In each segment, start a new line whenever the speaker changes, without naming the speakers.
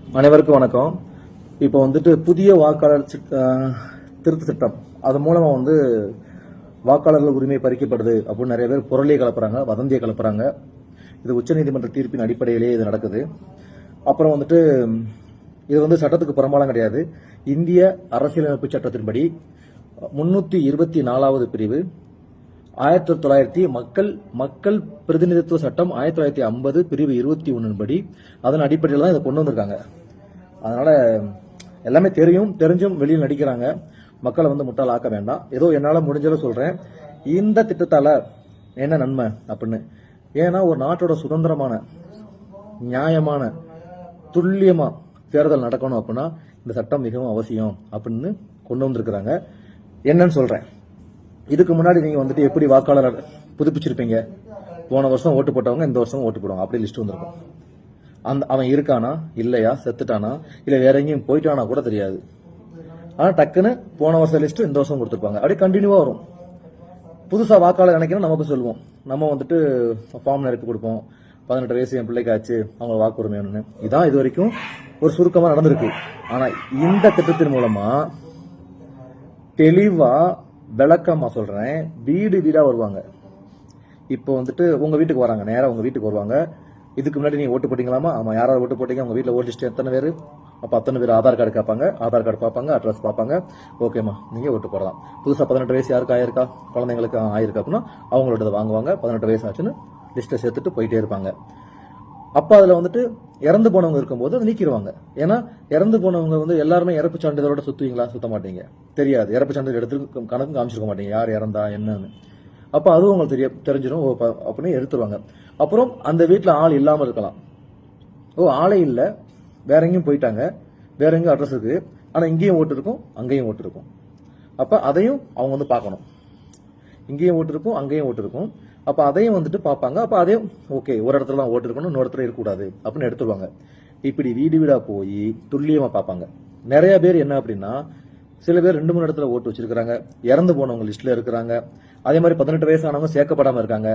அனைவருக்கும் வணக்கம். இப்போ வந்துட்டு புதிய வாக்காளர் திருத்த சட்டம் அது மூலமாக வந்து வாக்காளர்கள் உரிமை பறிக்கப்படுது அப்படின்னு நிறைய பேர் புரளியை கலப்புறாங்க வதந்தியை கலப்புறாங்க. இது உச்சநீதிமன்ற தீர்ப்பின் அடிப்படையிலேயே இது நடக்குது. அப்புறம் வந்துட்டு இது வந்து சட்டத்துக்கு புறம்பாலம் கிடையாது. இந்திய அரசியலமைப்பு சட்டத்தின்படி முன்னூத்தி இருபத்தி நாலாவது பிரிவு ஆயிரத்தி தொள்ளாயிரத்தி மக்கள் மக்கள் பிரதிநிதித்துவ சட்டம் ஆயிரத்தி தொள்ளாயிரத்தி ஐம்பது பிரிவு இருபத்தி ஒன்றின் படி அதன் அடிப்படையில் தான் இதை கொண்டு வந்திருக்காங்க. அதனால எல்லாமே தெரியும் தெரிஞ்சும் வெளியில் நடிக்கிறாங்க. மக்களை வந்து முட்டாள் ஆக்க வேண்டாம். ஏதோ என்னால் முடிஞ்சதை சொல்கிறேன் இந்த திட்டத்தால் என்ன நன்மை அப்படின்னு? ஏன்னா ஒரு நாட்டோட சுதந்திரமான நியாயமான துல்லியமாக தேர்தல் நடக்கணும் அப்படின்னா இந்த சட்டம் மிகவும் அவசியம் அப்படின்னு கொண்டு வந்திருக்கிறாங்க. என்னன்னு சொல்கிறேன் இதுக்கு முன்னாடி நீங்க வந்துட்டு எப்படி வாக்காளர் புதுப்பிச்சிருப்பீங்க? போன வருஷம் ஓட்டு போட்டவங்க இந்த வருஷம் ஓட்டு போடுவாங்க. அப்படி லிஸ்ட் வந்திருக்கும். அந்த அவன் இருக்கானா? இல்லையா? செத்துட்டானா? இல்ல வேற எங்கேயும் போயிட்டானா கூட தெரியாது. ஆனா டக்குன்னு போன வருஷம் லிஸ்ட் இந்த வருஷம் கொடுத்துருப்பாங்க. அப்படியே கண்டினியூவா வரும். புதுசா வாக்காளர் நினைக்கணும் நமக்கு சொல்லுவோம். நம்ம வந்துட்டு ஃபார்ம் நிரப்பி கொடுப்போம். பதினெட்டு வயசு என் பிள்ளைக்கு ஆச்சு. அவங்க வாக்குரிமை ஒன்று இதான் இது வரைக்கும் ஒரு சுருக்கமா நடந்திருக்கு. ஆனா இந்த திட்டத்தின் மூலமா தெளிவா விளக்கமாக சொல்கிறேன் வீடு வீடாக வருவாங்க. இப்போ வந்துட்டு உங்கள் வீட்டுக்கு வராங்க. நேராக உங்கள் வீட்டுக்கு வருவாங்க. இதுக்கு முன்னாடி நீங்கள் ஓட்டு போட்டிங்களாமா? ஆமாம் யாராவது ஓட்டு போட்டீங்க? உங்கள் வீட்டில் ஓட்டு லிஸ்ட் எத்தனை பேர்? அப்போ அத்தனை பேர் ஆதார் கார்டு கேட்பாங்க. ஆதார் கார்டு பார்ப்பாங்க. அட்ரஸ் பார்ப்பாங்க. ஓகேம்மா. நீங்கள் ஓட்டு போடலாம். புதுசாக பதினெட்டு வயசு யாருக்கு ஆயிருக்கா? குழந்தைங்களுக்கு ஆயிருக்கா அப்படின்னா அவங்களோட வாங்குவாங்க. பதினெட்டு வயசு ஆச்சுன்னு லிஸ்ட்டை சேர்த்துட்டு போயிட்டே இருப்பாங்க. அப்போ அதில் வந்துட்டு இறந்து போனவங்க இருக்கும்போது அதை நீக்கிடுவாங்க. ஏன்னா இறந்து போனவங்க வந்து எல்லாருமே இறப்பு சான்றிதழோட சுத்துவீங்களா? சுத்த மாட்டீங்க. தெரியாது. இறப்பு சான்றிதழ் எடுத்து கணக்கு காமிச்சிருக்க மாட்டீங்க. யார் இறந்தா என்னன்னு. அப்போ அதுவும் உங்களுக்கு தெரிய தெரிஞ்சிடும் ஓ, ப- அப்படின்னு எடுத்துருவாங்க. அப்புறம் அந்த வீட்டில் ஆள் இல்லாமல் இருக்கலாம். ஓ ஆளே இல்லை. வேற எங்கேயும் போயிட்டாங்க. வேற எங்கேயும் அட்ரஸ் இருக்குது ஆனால் இங்கேயும் ஓட்டு இருக்கும் அங்கேயும் ஓட்டு இருக்கும். அதையும் அவங்க வந்து பார்க்கணும். இங்கேயும் ஓட்டு இருக்கும் அங்கேயும் ஓட்டு இருக்கும். அப்ப அதையும் வந்துட்டு பார்ப்பாங்க. அப்ப அதையும் ஓகே ஒரு இடத்துல தான் ஓட்டு இருக்கணும் இன்னொரு இடத்துல இருக்கக்கூடாது அப்படின்னு எடுத்துருவாங்க. இப்படி வீடு வீடா போய் துல்லியமா பார்ப்பாங்க. நிறைய பேர் என்ன அப்படின்னா சில பேர் ரெண்டு மூணு இடத்துல ஓட்டு வச்சிருக்காங்க இறந்து போனவங்க லிஸ்ட்ல இருக்கிறாங்க. அதே மாதிரி பதினெட்டு வயசானவங்க சேர்க்கப்படாம இருக்காங்க.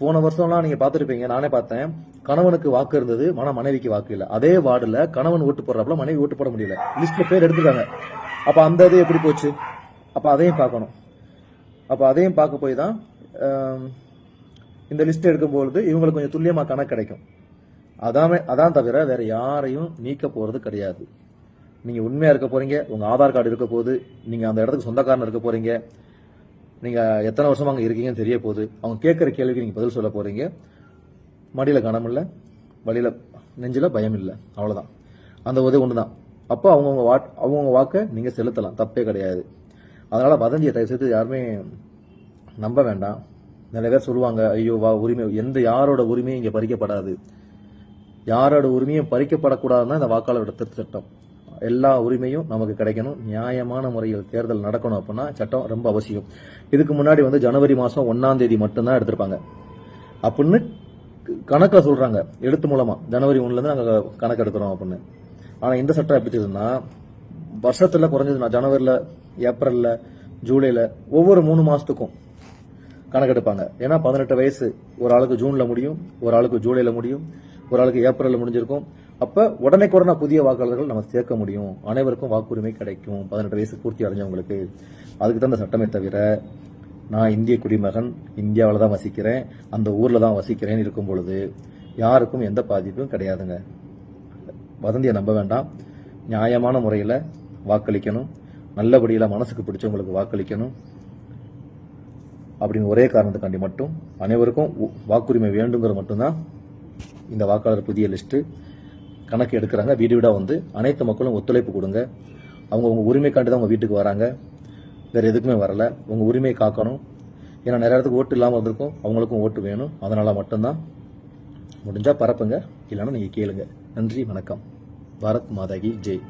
போன வருஷம்லாம் நீங்க பாத்துருப்பீங்க நானே பார்த்தேன். கணவனுக்கு வாக்கு இருந்தது மன மனைவிக்கு வாக்கு இல்ல. அதே வார்டுல கணவன் ஓட்டு போடுறப்பல மனைவி ஓட்டு போட முடியல. லிஸ்ட்ல பேர் எடுத்துக்காங்க அப்ப அந்த இது எப்படி போச்சு? அப்ப அதையும் பார்க்கணும். அப்ப அதையும் பார்க்க போய் தான் இந்த லிஸ்ட் எடுக்கும்பொழுது இவங்களுக்கு கொஞ்சம் துல்லியமாக கணக்கு கிடைக்கும். அதாமே அதான் தவிர வேற யாரையும் நீக்க போகிறது கிடையாது. நீங்கள் உண்மையாக இருக்க போகிறீங்க உங்கள் ஆதார் கார்டு இருக்க போது நீங்கள் அந்த இடத்துக்கு சொந்தக்காரன் இருக்க போகிறீங்க நீங்கள் எத்தனை வருஷமாக அங்கே இருக்கீங்கன்னு தெரிய போகுது அவங்க கேட்குற கேள்விக்கு நீங்கள் பதில் சொல்ல போகிறீங்க மடியில் கனம் இல்லை வழியில் நெஞ்சில் பயம் இல்லை அவ்வளோதான் அந்த உதவி தான் அப்போ அவங்கவுங்க வாட் அவங்கவுங்க வாக்கை நீங்கள் செலுத்தலாம் தப்பே கிடையாது. அதனால் வதந்தியை தயவு செய்து யாருமே நம்ப வேண்டாம். நிறைய பேர் சொல்லுவாங்க ஐயோ வா உரிமை. எந்த யாரோட உரிமையும் இங்கே பறிக்கப்படாது. யாரோட உரிமையும் பறிக்கப்படக்கூடாதுன்னா இந்த வாக்காளர் திருத்த சட்டம். எல்லா உரிமையும் நமக்கு கிடைக்கணும். நியாயமான முறையில் தேர்தல் நடக்கணும் அப்படின்னா சட்டம் ரொம்ப அவசியம். இதுக்கு முன்னாடி வந்து ஜனவரி மாதம் ஒன்னாம் தேதி மட்டும்தான் எடுத்திருப்பாங்க. அப்படின்னு கணக்கில் சொல்கிறாங்க எழுத்து மூலமாக ஜனவரி ஒன்றுலேருந்து நாங்கள் கணக்கு எடுக்கிறோம் அப்படின்னு. ஆனால் இந்த சட்டம் எப்படி இருக்குதுன்னா வருஷத்துல ஜனவரியில் ஏப்ரலில் ஜூலையில் ஒவ்வொரு மூணு மாதத்துக்கும் கணக்கெடுப்பாங்க. ஏன்னா பதினெட்டு வயசு ஒரு ஆளுக்கு ஜூன்ல முடியும் ஒரு ஆளுக்கு ஜூலைல முடியும் ஒரு ஆளுக்கு ஏப்ரல்ல முடிஞ்சிருக்கும். அப்ப உடனே புதிய வாக்காளர்கள் நம்ம சேர்க்க முடியும். அனைவருக்கும் வாக்குரிமை கிடைக்கும். பதினெட்டு வயசு பூர்த்தி அடைஞ்சவங்களுக்கு. அதுக்கு தான் இந்த சட்டமே தவிர நான் இந்திய குடிமகன் இந்தியாவில் தான் வசிக்கிறேன் அந்த ஊரில் தான் வசிக்கிறேன்னு இருக்கும் பொழுது யாருக்கும் எந்த பாதிப்பும் கிடையாதுங்க. வதந்தியை நம்ப வேண்டாம். நியாயமான முறையில் வாக்களிக்கணும். நல்லபடியில் மனசுக்கு பிடிச்சவங்களுக்கு வாக்களிக்கணும். அப்படின்னு ஒரே காரணத்துக்காண்டி மட்டும் அனைவருக்கும் வாக்குரிமை வேண்டுங்கிற மட்டும்தான் இந்த வாக்காளர் புதிய லிஸ்ட்டு கணக்கு எடுக்கிறாங்க. வீடு வீடாக வந்து அனைத்து மக்களும் ஒத்துழைப்பு கொடுங்க. அவங்க உங்கள் உரிமைக்காண்டி தான் உங்கள் வீட்டுக்கு வராங்க. வேறு எதுக்குமே வரல. உங்கள் உரிமையை காக்கணும். ஏன்னா நிறைய இடத்துக்கு ஓட்டு இல்லாமல் வந்திருக்கும். அவங்களுக்கும் ஓட்டு வேணும். அதனால் மட்டும்தான். முடிஞ்சால் பரப்புங்க. இல்லைன்னா நீங்கள் கேளுங்க. நன்றி. வணக்கம். பாரத் மாதாகி ஜெய்.